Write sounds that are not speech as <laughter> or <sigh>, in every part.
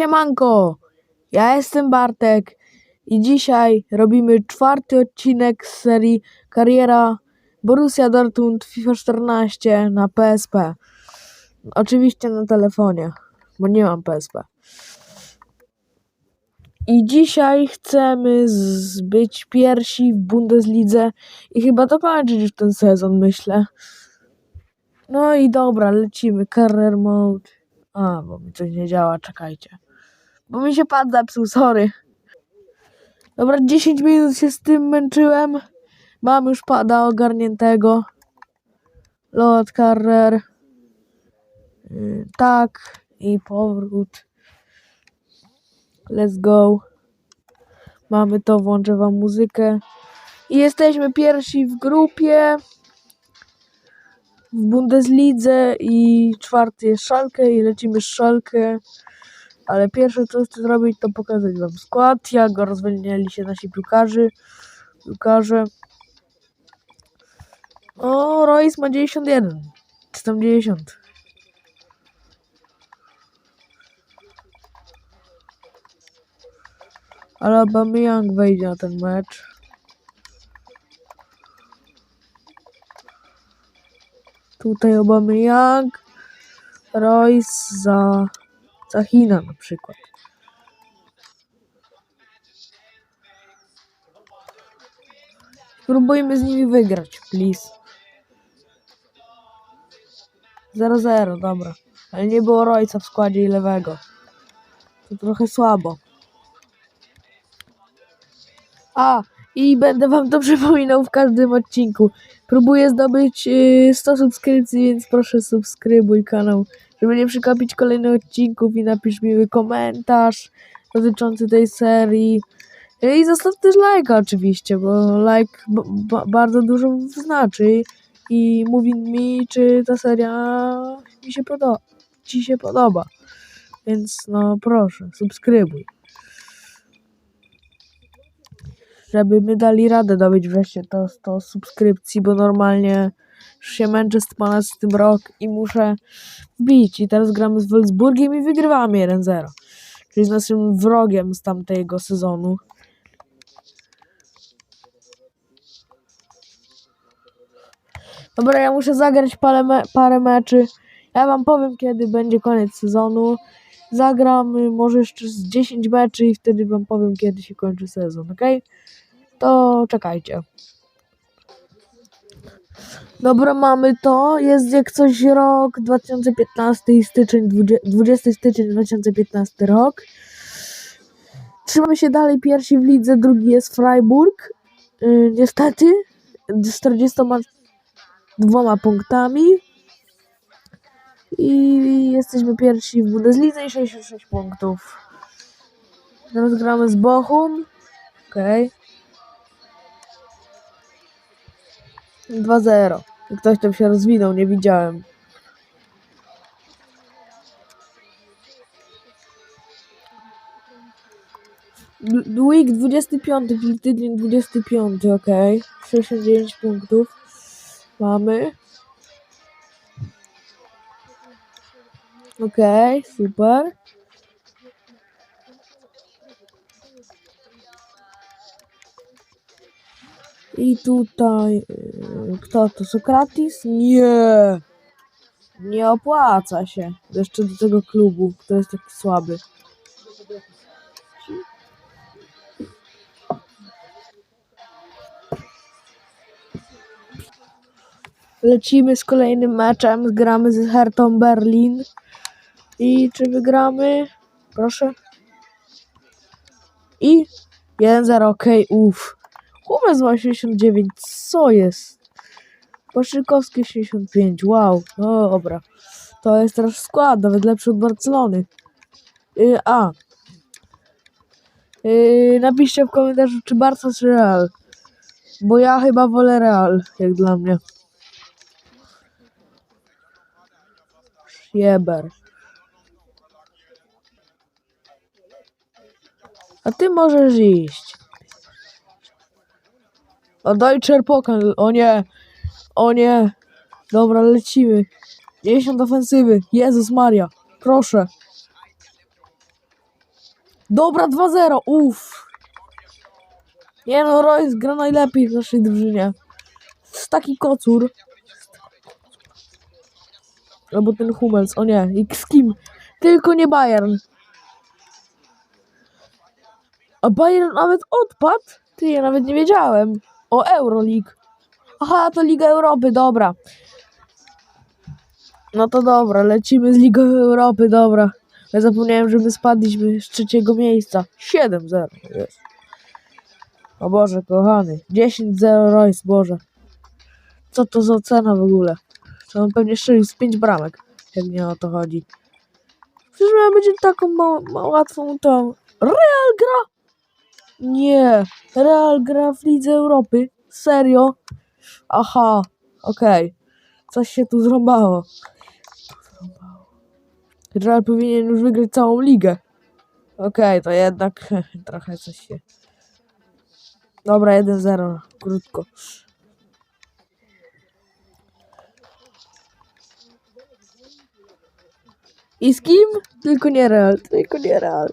Siemanko, ja jestem Bartek i dzisiaj robimy czwarty odcinek z serii Kariera Borussia Dortmund FIFA 14 na PSP. Oczywiście na telefonie, bo nie mam PSP. I dzisiaj chcemy być pierwsi w Bundeslidze i chyba dokończyć już ten sezon, myślę. No i dobra, lecimy. Career mode. A, bo mi coś nie działa, czekajcie. Bo mi się pad zepsuł, sorry. Dobra, 10 minut się z tym męczyłem. Mam już pada ogarniętego. Lot, career. Yy, tak. I powrót. Let's go. Mamy to, włączę wam muzykę. I jesteśmy pierwsi w grupie w Bundeslidze i czwarty jest Szalkę i lecimy z Szalkę. Ale pierwsze co chcę zrobić to pokazać wam skład, jak go rozwinęli się nasi piłkarzy, piłkarze. O, Royce ma 91, czy tam 90. Ale Aubameyang wejdzie na ten mecz. Tutaj Aubameyang, Royce za, China na przykład. Spróbujmy z nimi wygrać, please. 0-0, dobra. Ale nie było Royca w składzie i lewego. To trochę słabo. A, i będę wam to <laughs> przypominał w każdym odcinku. Próbuję zdobyć yy, 100 subskrypcji, więc proszę subskrybuj kanał, żeby nie przegapić kolejnych odcinków i napisz miły komentarz dotyczący tej serii. I zostaw też lajka oczywiście, bo like bardzo dużo znaczy i mówi mi, czy ta seria mi się podoba, ci się podoba. Więc no proszę, subskrybuj. żeby my dali radę dobyć wreszcie to 100 subskrypcji, bo normalnie już się męczę z ponad z tym rok i muszę wbić. I teraz gramy z Wolfsburgiem i wygrywamy 1-0. Czyli z naszym wrogiem z tamtego sezonu. Dobra, ja muszę zagrać parę, me parę meczy. Ja wam powiem, kiedy będzie koniec sezonu. Zagram może jeszcze z 10 meczy i wtedy wam powiem, kiedy się kończy sezon, ok? To czekajcie. Dobra, mamy to. Jest jak coś rok 2015 i styczeń, 20, 20 styczeń 2015 rok. Trzymamy się dalej. Pierwsi w lidze, drugi jest Freiburg. Yy, niestety z 42 punktami. I jesteśmy pierwsi w Bundeslidze i 66 punktów. Teraz gramy z Bochum. Okej. 2-0. I Ktoś tam się rozwinął, nie widziałem. Week 25, czyli tydzień 25, ok. 69 punktów. Mamy. Okej, super. I tutaj. y, Kto to? Sokratis? Nie! Nie opłaca się. Jeszcze do tego klubu, który jest taki słaby. Lecimy z kolejnym meczem. Gramy z Hertą Berlin. I czy wygramy? Proszę. I 1-0, okej, uff. Ma 89, co jest? Poszykowski 65, wow, no dobra. To jest teraz skład, nawet lepszy od Barcelony. Yy, a. Yy, napiszcie w komentarzu, czy Barca, czy Real. Bo ja chyba wolę Real, jak dla mnie. Jeber. A ty możesz iść. O Deutscher Pokal, o nie, o nie. Dobra, lecimy. 10 ofensywy, Jezus Maria, proszę. Dobra, 2-0, uff. Nie no, Royce gra najlepiej w naszej drużynie. Jest taki kocur. Albo ten Hummels, o nie, i z kim? Tylko nie Bayern. A Bayern nawet odpadł? Ty, ja nawet nie wiedziałem. O Euroleague. Aha, to Liga Europy, dobra. No to dobra, lecimy z Ligą Europy, dobra. Ja zapomniałem, że my spadliśmy z trzeciego miejsca. 7-0, jest. O Boże, kochany. 10-0 Royce, Boże. Co to za cena w ogóle? To on pewnie strzelił z 5 bramek, jak nie o to chodzi. Przecież miała być taką ma, ma łatwą tą... Real gra! Nie, Real gra w Lidze Europy. Serio? Aha, okej. Coś się tu zrąbało. Real powinien już wygrać całą ligę. Okej, to jednak <laughs> trochę coś się... Dobra, 1-0, krótko. I z kim? Tylko nie Real, tylko nie Real.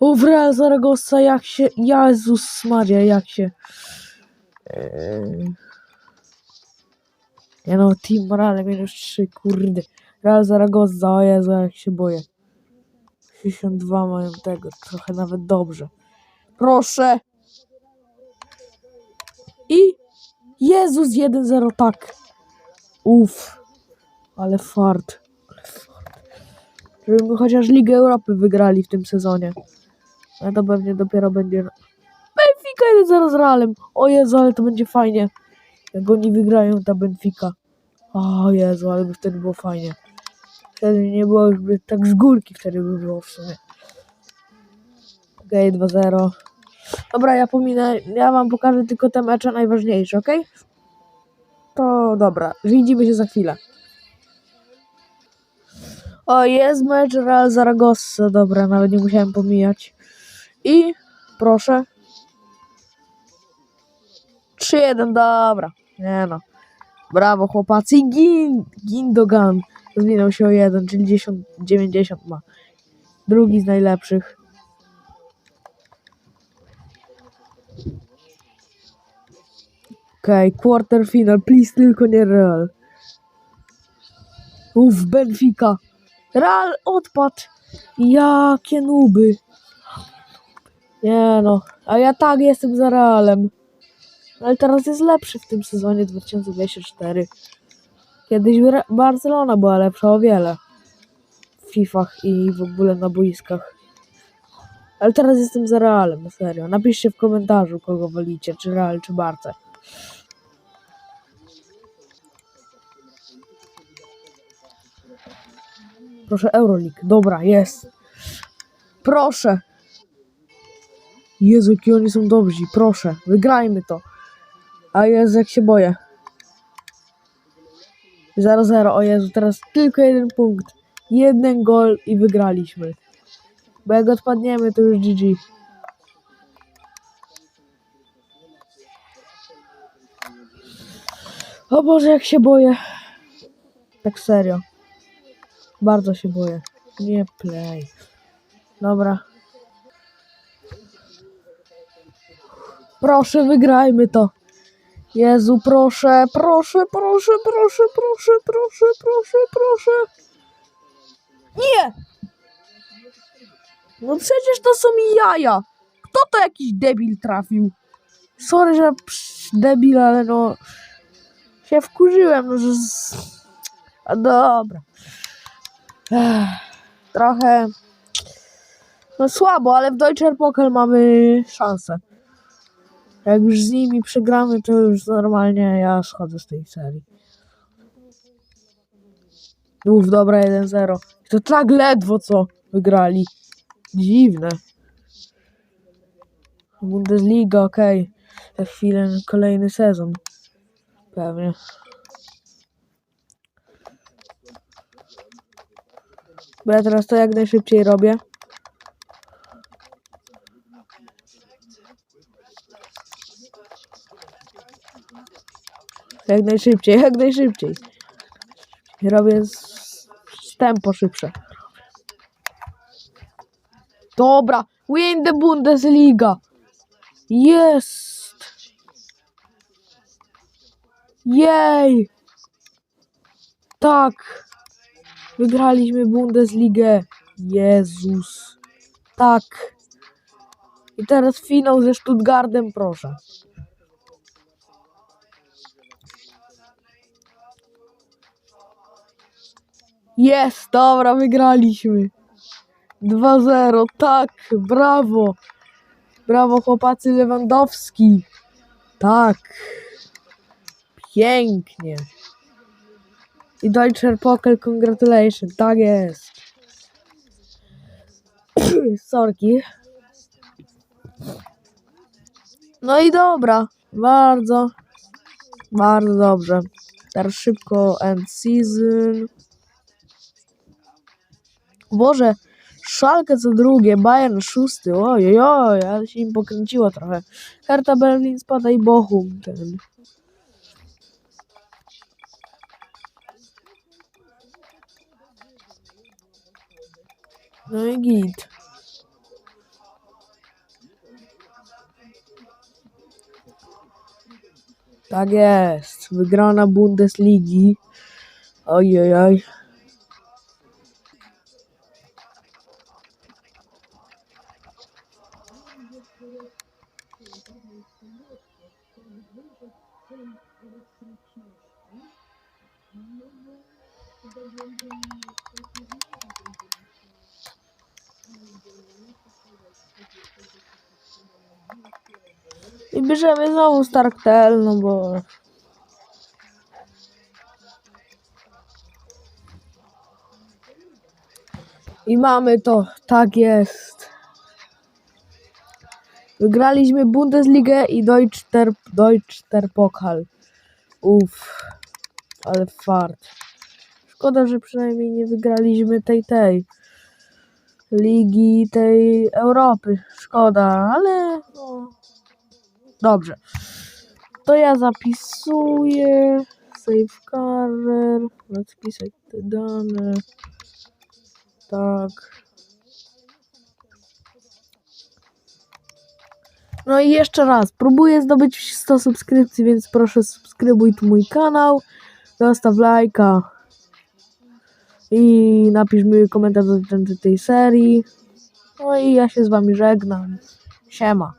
Real Zaragoza, jak się... Jezus Maria, jak się... Eee... Ja no, Team Morale minus 3, kurde. Real Zaragoza, o Jezu, jak się boję. 62 mają tego, trochę nawet dobrze. Proszę! I... Jezus, 1-0, tak. Uff. Ale fart. Ale fart. Żebyśmy chociaż Ligę Europy wygrali w tym sezonie. Ale to pewnie dopiero będzie... Benfica 1-0 z Realem. O Jezu, ale to będzie fajnie. Jak oni wygrają ta Benfica. O Jezu, ale by wtedy było fajnie. Wtedy nie było już by tak z górki wtedy by było w sumie. Okej, 2-0. Dobra, ja pominę, ja wam pokażę tylko te mecze najważniejsze, ok? To dobra, widzimy się za chwilę. O, jest mecz Real Zaragoza, dobra, nawet nie musiałem pomijać. I proszę. 3-1, dobra. Nie no. Brawo chłopacy. Gin, Gindogan zmieniał się o 1, czyli 10, 90 ma. Drugi z najlepszych. Okej, okay, quarterfinal, please, tylko nie Real. Uff, Benfica. Real odpadł. Jakie nuby. Nie no, a ja tak jestem za Realem. Ale teraz jest lepszy w tym sezonie 2024. Kiedyś Barcelona była lepsza o wiele. W Fifach i w ogóle na boiskach. Ale teraz jestem za Realem, serio. Napiszcie w komentarzu, kogo wolicie, czy Real, czy Barce. Proszę, Euroleague. Dobra, jest. Proszę. Jezu, jakie oni są dobrzy. Proszę, wygrajmy to. A Jezu, jak się boję. 0-0, o Jezu, teraz tylko jeden punkt. Jeden gol i wygraliśmy. Bo jak odpadniemy, to już GG. O Boże, jak się boję. Tak serio. Bardzo się boję. Nie play. Dobra. Proszę, wygrajmy to. Jezu, proszę, proszę, proszę, proszę, proszę, proszę, proszę, proszę. Nie! No przecież to są jaja. Kto to jakiś debil trafił? Sorry, że psz, debil, ale no... Się wkurzyłem, no, że... Z... A dobra. Ech, trochę... No słabo, ale w Deutscher Pokal mamy szansę. Jak już z nimi przegramy, to już normalnie ja schodzę z tej serii. Uff, dobra, 1-0. I To tak ledwo co wygrali. Dziwne. Bundesliga, okej. Za chwilę kolejny sezon. Pewnie. Bo ja teraz to jak najszybciej robię. Jak najszybciej, jak najszybciej. Robię tempo szybsze. Dobra, win the Bundesliga. Jest. Jej. Tak. Wygraliśmy Bundesligę. Jezus. Tak. I teraz finał ze Stuttgartem, proszę. Jest, dobra, wygraliśmy. 2-0, tak, brawo. Brawo chłopacy Lewandowski. Tak. Pięknie. I Deutscher Pokel, congratulations, tak jest. <clears throat> Sorki. No i dobra, bardzo, bardzo dobrze. Teraz szybko end season. Boże, Szalkę co drugie, Bayern szósty, ojej, oj, ale się im pokręciło trochę. Hertha Berlin spada i Bochum ten. No i git. Tak jest. Wygrana Bundesligi. Ojej, oj. I bierzemy znowu Starktel, no bo... I mamy to, tak jest. Wygraliśmy Bundesligę i Deutscher, Deutscher Pokal. Uff, ale fart. Szkoda, że przynajmniej nie wygraliśmy tej, tej ligi, tej Europy. Szkoda, ale no, dobrze. To ja zapisuję. Save career. Let's pisać te dane. Tak. No i jeszcze raz, próbuję zdobyć 100 subskrypcji, więc proszę subskrybuj tu mój kanał, zostaw lajka i napisz mi komentarz dotyczący tej serii. No i ja się z wami żegnam. Siema.